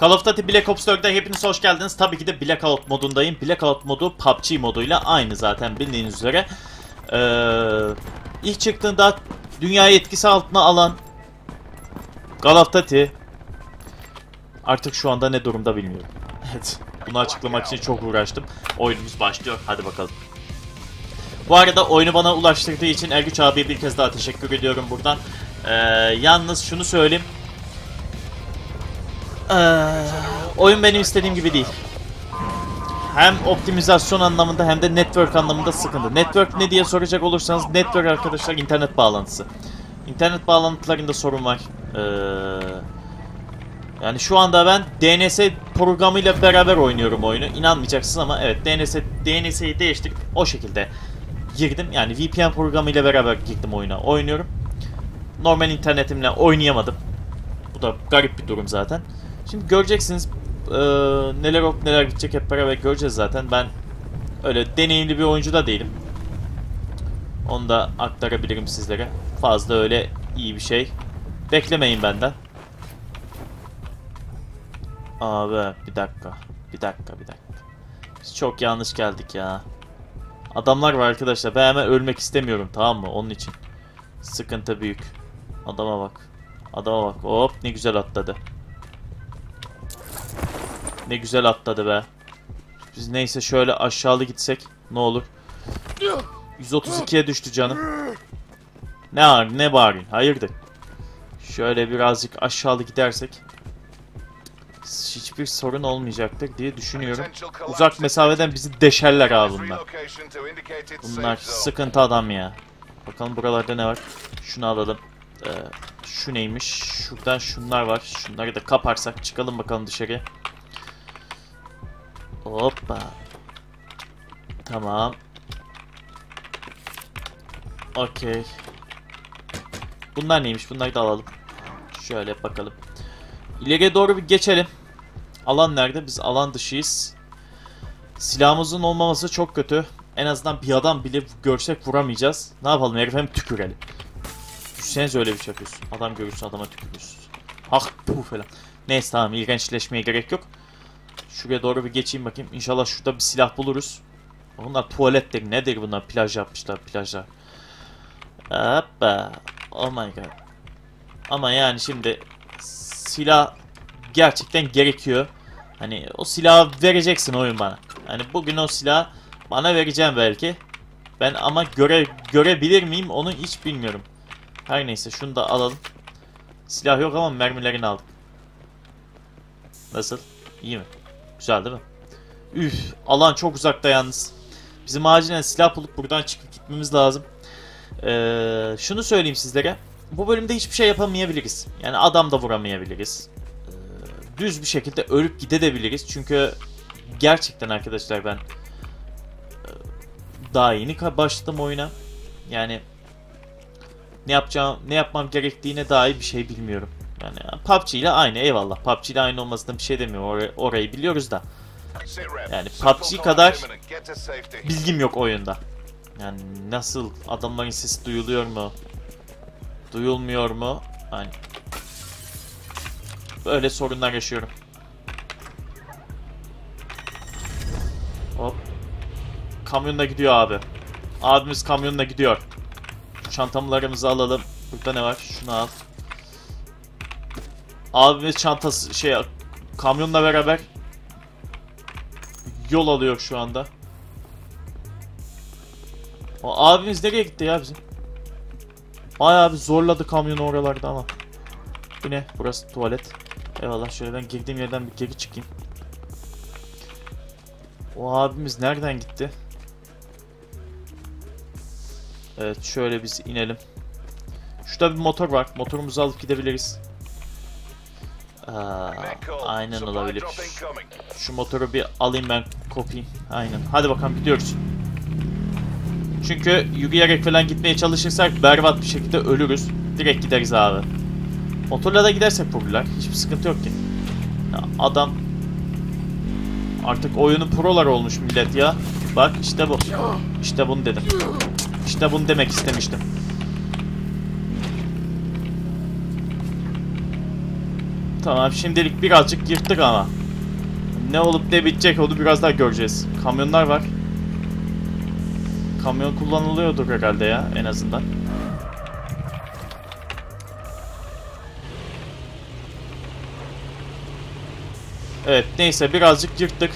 Call of Duty Black Ops 4'te hepiniz hoş geldiniz. Tabii ki de Blackout modundayım. Blackout modu PUBG moduyla aynı zaten bildiğiniz üzere. Ee, ilk çıktığında dünyayı etkisi altına alan Call of Duty artık şu anda ne durumda bilmiyorum. Evet, bunu açıklamak için çok uğraştım. Oyunumuz başlıyor. Hadi bakalım. Bu arada oyunu bana ulaştırdığı için Ergüç abiye bir kez daha teşekkür ediyorum buradan. Ee, yalnız şunu söyleyeyim. Ee, oyun benim istediğim gibi değil. Hem optimizasyon anlamında hem de network anlamında sıkıntı. Network ne diye soracak olursanız network arkadaşlar internet bağlantısı. İnternet bağlantılarında sorun var. Ee, yani şu anda ben DNS programıyla beraber oynuyorum oyunu. İnanmayacaksınız ama evet DNS DNS'yi değiştirip o şekilde girdim. Yani VPN programıyla beraber girdim oyuna. Oynuyorum. Normal internetimle oynayamadım. Bu da garip bir durum zaten. Şimdi göreceksiniz e, neler olup neler gidecek hep beraber göreceğiz zaten. Ben öyle deneyimli bir oyuncu da değilim. Onu da aktarabilirim sizlere. Fazla öyle iyi bir şey beklemeyin benden. Abi bir dakika. Bir dakika bir dakika. Biz çok yanlış geldik ya. Adamlar var arkadaşlar. Ben hemen ölmek istemiyorum tamam mı? Onun için. Sıkıntı büyük. Adama bak. Adama bak. Hop ne güzel atladı. Ne güzel atladı be. Biz neyse şöyle aşağılı gitsek ne olur. 132'ye düştü canım. Ne var ne bağırıyorsun? Hayırdır? Şöyle birazcık aşağılı gidersek hiçbir sorun olmayacaktır diye düşünüyorum. Uzak mesafeden bizi deşerler abi bunlar. Bunlar sıkıntı adam ya. Bakalım buralarda ne var? Şunu alalım. Ee, şu neymiş? Şuradan şunlar var. Şunları da kaparsak çıkalım bakalım dışarı. Hoppa. Tamam. Okey. Bunlar neymiş? Bunları da alalım. Şöyle bakalım. İleriye doğru bir geçelim. Alan nerede? Biz alan dışıyız. Silahımızın olmaması çok kötü. En azından bir adam bile görsek vuramayacağız. Ne yapalım herif hem tükürelim. Düşünsenize öyle bir şey. Adam görürse adama tükürüyorsun. Ah puh falan. Neyse tamam iğrençleşmeye gerek yok. Şuraya doğru bir geçeyim bakayım. İnşallah şurada bir silah buluruz. Bunlar tuvalettir nedir bunlar plaj yapmışlar plajlar. Hoppa. Oh my god. Ama yani şimdi silah gerçekten gerekiyor. Hani o silahı vereceksin oyun bana. Hani bugün o silah bana vereceğim belki. Ben ama göre görebilir miyim onu hiç bilmiyorum. Her neyse şunu da alalım. Silah yok ama mermilerini aldık. Nasıl? İyi mi? Güzel değil mi? Üf, alan çok uzakta yalnız. Bizim acilen silah bulup buradan çıkıp gitmemiz lazım. Ee, şunu söyleyeyim sizlere. Bu bölümde hiçbir şey yapamayabiliriz. Yani adam da vuramayabiliriz. Ee, düz bir şekilde ölüp gidebiliriz. Çünkü gerçekten arkadaşlar ben e, daha yeni başladım oyuna. Yani ne yapacağım, ne yapmam gerektiğine dair bir şey bilmiyorum. Yani PUBG ile aynı eyvallah. PUBG ile aynı olmasından bir şey demiyorum. Or orayı biliyoruz da. Yani PUBG kadar bilgim yok oyunda. Yani nasıl adamların sesi duyuluyor mu? Duyulmuyor mu? Hani böyle sorunlar yaşıyorum. Hop. Kamyonda gidiyor abi. Abimiz kamyonda gidiyor. Çantamlarımızı alalım. Burada ne var? Şunu al. Abimiz çantası şey kamyonla beraber yol alıyor şu anda. O abimiz nereye gitti ya bizim? Bayağı bir zorladı kamyonu oralarda ama. Bu ne? Burası tuvalet. Eyvallah şöyle ben girdiğim yerden bir geri çıkayım. O abimiz nereden gitti? Evet şöyle biz inelim. Şurada bir motor var. Motorumuzu alıp gidebiliriz. Aa, aynen olabilir. Şu motoru bir alayım ben kopayım. Aynen. Hadi bakalım gidiyoruz. Çünkü yürüyerek falan gitmeye çalışırsak berbat bir şekilde ölürüz. Direkt gideriz abi. Motorla da gidersek popüler. Hiçbir sıkıntı yok ki. Ya adam artık oyunun prolar olmuş millet ya. Bak işte bu. İşte bunu dedim. İşte bunu demek istemiştim. Tamam şimdilik birazcık yırttık ama. Ne olup ne bitecek onu biraz daha göreceğiz. Kamyonlar var. Kamyon kullanılıyordur herhalde ya en azından. Evet neyse birazcık yırttık.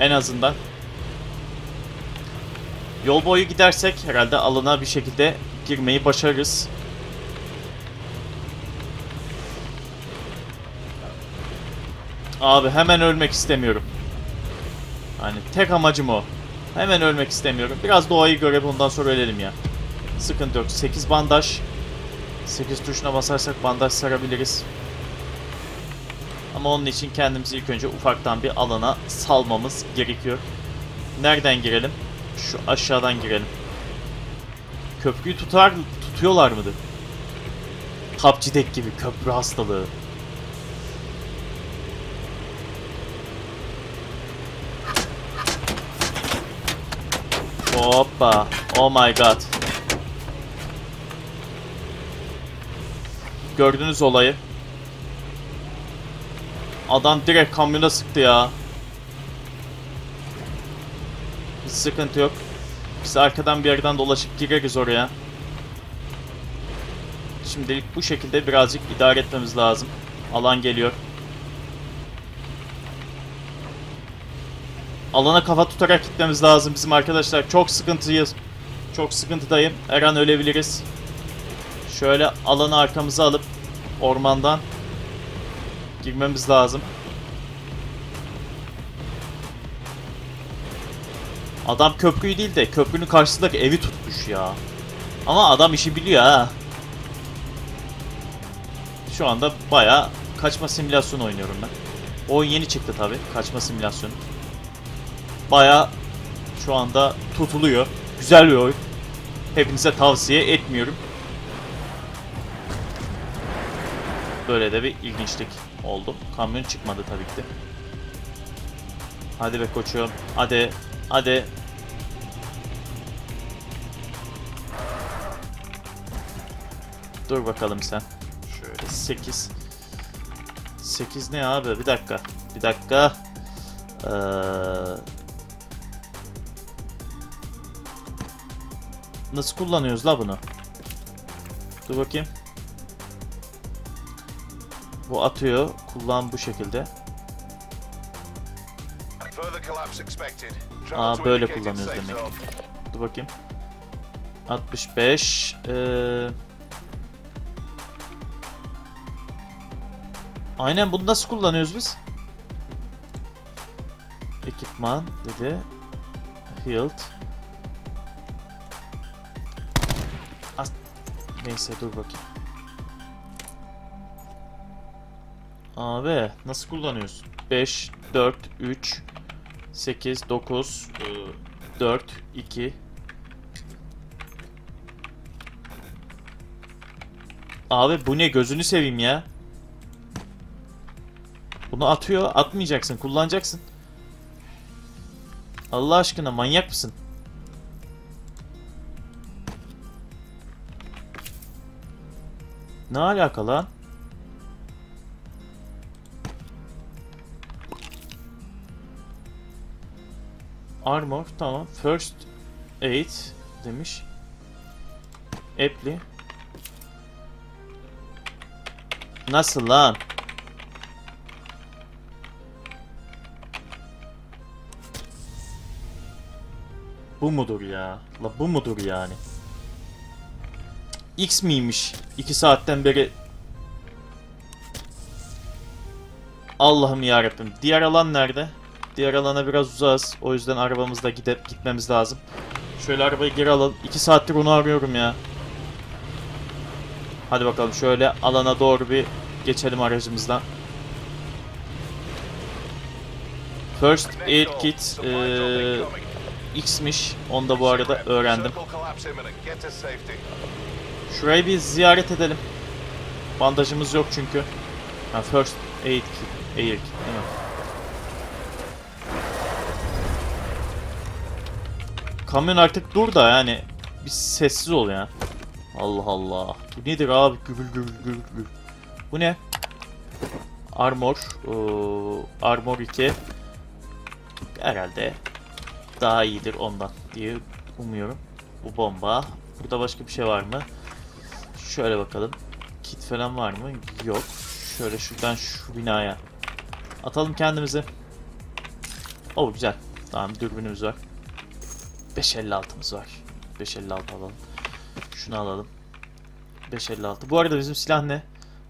En azından. Yol boyu gidersek herhalde alana bir şekilde girmeyi başarırız. Abi hemen ölmek istemiyorum. Hani tek amacım o. Hemen ölmek istemiyorum. Biraz doğayı göre bundan sonra ölelim ya. Sıkıntı yok. 8 bandaj. 8 tuşuna basarsak bandaj sarabiliriz. Ama onun için kendimizi ilk önce ufaktan bir alana salmamız gerekiyor. Nereden girelim? Şu aşağıdan girelim. Köprüyü tutar, tutuyorlar mıdır? PUBG Deck gibi köprü hastalığı. Hoppa. Oh my god. Gördünüz olayı. Adam direkt kamyona sıktı ya. Hiç sıkıntı yok. Biz arkadan bir yerden dolaşıp gireriz oraya. Şimdilik bu şekilde birazcık idare etmemiz lazım. Alan geliyor. Alana kafa tutarak gitmemiz lazım bizim arkadaşlar. Çok sıkıntıyız. Çok sıkıntıdayım. Her an ölebiliriz. Şöyle alanı arkamıza alıp ormandan girmemiz lazım. Adam köprüyü değil de köprünün karşısındaki evi tutmuş ya. Ama adam işi biliyor ha. Şu anda baya kaçma simülasyonu oynuyorum ben. O yeni çıktı tabi. Kaçma simülasyonu. Baya şu anda tutuluyor. Güzel bir oyun. Hepinize tavsiye etmiyorum. Böyle de bir ilginçlik oldu. Kamyon çıkmadı tabii ki de. Hadi be koçum. Hadi. Hadi. Dur bakalım sen. Şöyle 8. 8 ne abi? Bir dakika. Bir dakika. Ee... Nasıl kullanıyoruz la bunu? Dur bakayım. Bu atıyor. Kullan bu şekilde. Aa böyle kullanıyoruz demek. Dur bakayım. 65 ee... Aynen bunu nasıl kullanıyoruz biz? Ekipman dedi. Healed. Neyse dur bakayım. Abi nasıl kullanıyorsun? 5, 4, 3, 8, 9, 4, 2. Abi bu ne gözünü seveyim ya. Bunu atıyor. Atmayacaksın. Kullanacaksın. Allah aşkına manyak mısın? Ne alaka lan? Armor tamam. First aid demiş. Apply. Nasıl lan? Bu mudur ya? La bu mudur yani? X miymiş? 2 saatten beri Allah'ım yarabbim. Diğer alan nerede? Diğer alana biraz uzağız. O yüzden arabamızda gidip gitmemiz lazım. Şöyle arabayı geri alalım. 2 saattir onu arıyorum ya. Hadi bakalım şöyle alana doğru bir geçelim aracımızdan. First Aid Kit ee, X'miş. Onu da bu arada öğrendim. Şurayı bir ziyaret edelim. Bandajımız yok çünkü. Ha, first Aid Kit. Air Kit değil mi? Kamyon artık dur da yani. Bir sessiz ol ya. Allah Allah. Bu nedir abi? Gürül gürül gürül gürül. Bu ne? Armor. ee, armor 2. Herhalde daha iyidir ondan diye umuyorum. Bu bomba. Burada başka bir şey var mı? Şöyle bakalım. Kit falan var mı? Yok. Şöyle şuradan şu binaya atalım kendimizi. Oh güzel. Tamam dürbünümüz var. 556'mız var. 556 alalım. Şunu alalım. 556. Bu arada bizim silah ne?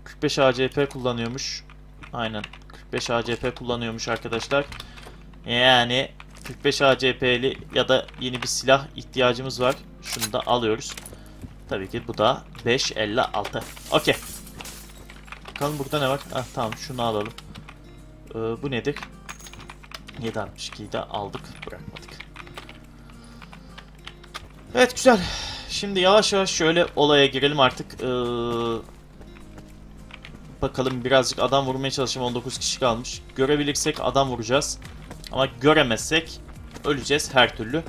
45 ACP kullanıyormuş. Aynen. 45 ACP kullanıyormuş arkadaşlar. Yani 45 ACP'li ya da yeni bir silah ihtiyacımız var. Şunu da alıyoruz. Tabii ki bu da 556. Okey. Bakalım burada ne var? Ah tamam şunu alalım. Ee, bu nedir? 762'yi de aldık. Bırakmadık. Evet güzel. Şimdi yavaş yavaş şöyle olaya girelim artık. Ee, bakalım birazcık adam vurmaya çalışayım. 19 kişi kalmış. Görebilirsek adam vuracağız. Ama göremezsek öleceğiz her türlü.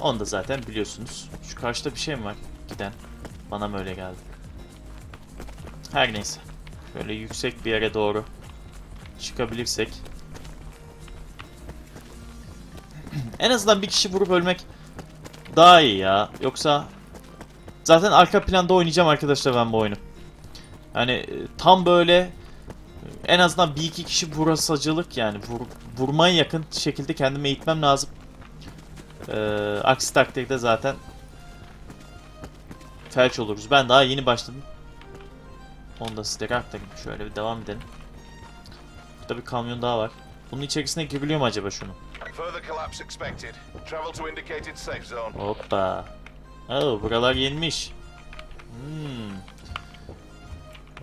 Onu da zaten biliyorsunuz. Şu karşıda bir şey mi var? Giden. Bana mı öyle geldi? Her neyse. Böyle yüksek bir yere doğru çıkabilirsek. en azından bir kişi vurup ölmek daha iyi ya. Yoksa zaten arka planda oynayacağım arkadaşlar ben bu oyunu. Hani e, tam böyle e, en azından bir iki kişi vurasacılık yani vur, vurmaya yakın şekilde kendimi eğitmem lazım. Ee, aksi takdirde zaten felç oluruz. Ben daha yeni başladım. Onu da sizlere aktarayım. Şöyle bir devam edelim. Burada bir kamyon daha var. Bunun içerisine giriliyor mu acaba şunu? Hoppa. Oo, buralar yenmiş. Hmm.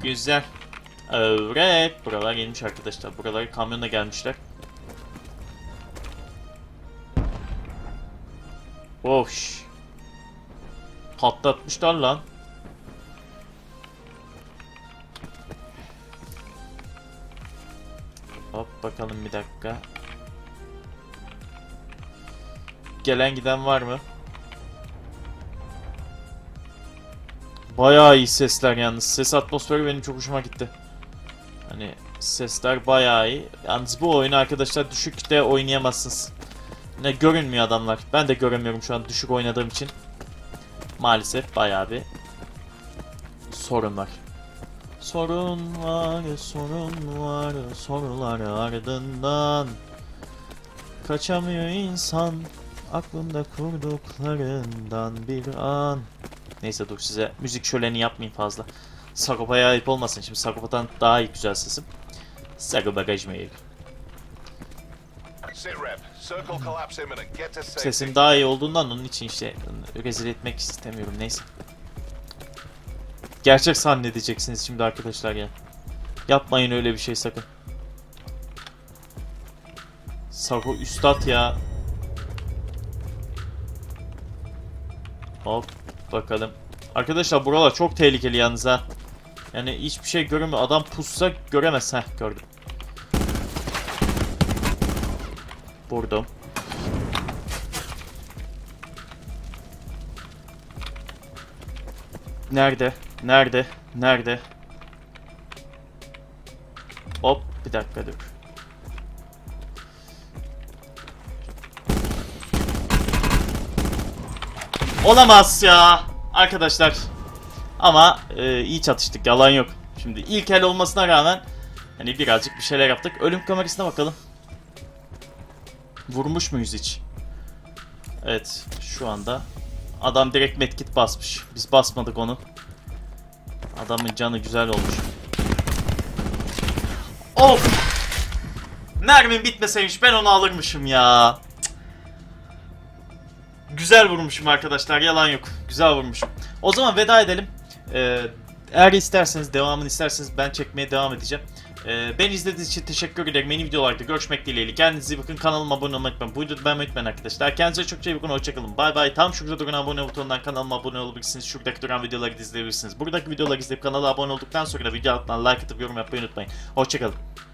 Güzel. Evet, buralar yenmiş arkadaşlar. Buralara kamyonla gelmişler. Boş. Patlatmışlar lan. Hop bakalım bir dakika. Gelen giden var mı? Bayağı iyi sesler yalnız. Ses atmosferi benim çok hoşuma gitti. Hani sesler bayağı iyi. Yalnız bu oyunu arkadaşlar düşükte oynayamazsınız. Ne görünmüyor adamlar. Ben de göremiyorum şu an düşük oynadığım için. Maalesef bayağı bir sorun var. Sorun var, sorun var, sorular ardından Kaçamıyor insan aklında kurduklarından bir an Neyse dur size müzik şöleni yapmayayım fazla. Sagopa'ya ayıp olmasın şimdi Sagopa'dan daha iyi güzel sesim. Sagopa Gajmail. Sesim daha iyi olduğundan onun için işte rezil etmek istemiyorum neyse. Gerçek zannedeceksiniz şimdi arkadaşlar ya. Yapmayın öyle bir şey sakın. Sago üstad ya. Hop bakalım. Arkadaşlar buralar çok tehlikeli yalnız ha. Yani hiçbir şey göremiyor. Adam pussa göremez. Heh gördüm. Vurdum. Nerede? Nerede? Nerede? Hop bir dakika dur. Olamaz ya arkadaşlar. Ama e, iyi çatıştık yalan yok. Şimdi ilk el olmasına rağmen hani birazcık bir şeyler yaptık. Ölüm kamerasına bakalım. Vurmuş muyuz hiç? Evet şu anda adam direkt medkit basmış. Biz basmadık onu. Adamın canı güzel olmuş. Of! Mermim bitmeseymiş ben onu alırmışım ya. Güzel vurmuşum arkadaşlar yalan yok. Güzel vurmuşum. O zaman veda edelim. Ee, eğer isterseniz devamını isterseniz ben çekmeye devam edeceğim. Ee, beni izlediğiniz için teşekkür ederim. Yeni videolarda görüşmek dileğiyle. Kendinize iyi bakın. Kanalıma abone olmayı unutmayın. Bu videoda beğenmeyi unutmayın arkadaşlar. Kendinize çok iyi bakın. Hoşçakalın. Bay bay. Tam şurada duran abone butonundan kanalıma abone olabilirsiniz. Şuradaki duran videoları izleyebilirsiniz. Buradaki videoları izleyip kanala abone olduktan sonra da video altına like atıp yorum yapmayı unutmayın. Hoşçakalın.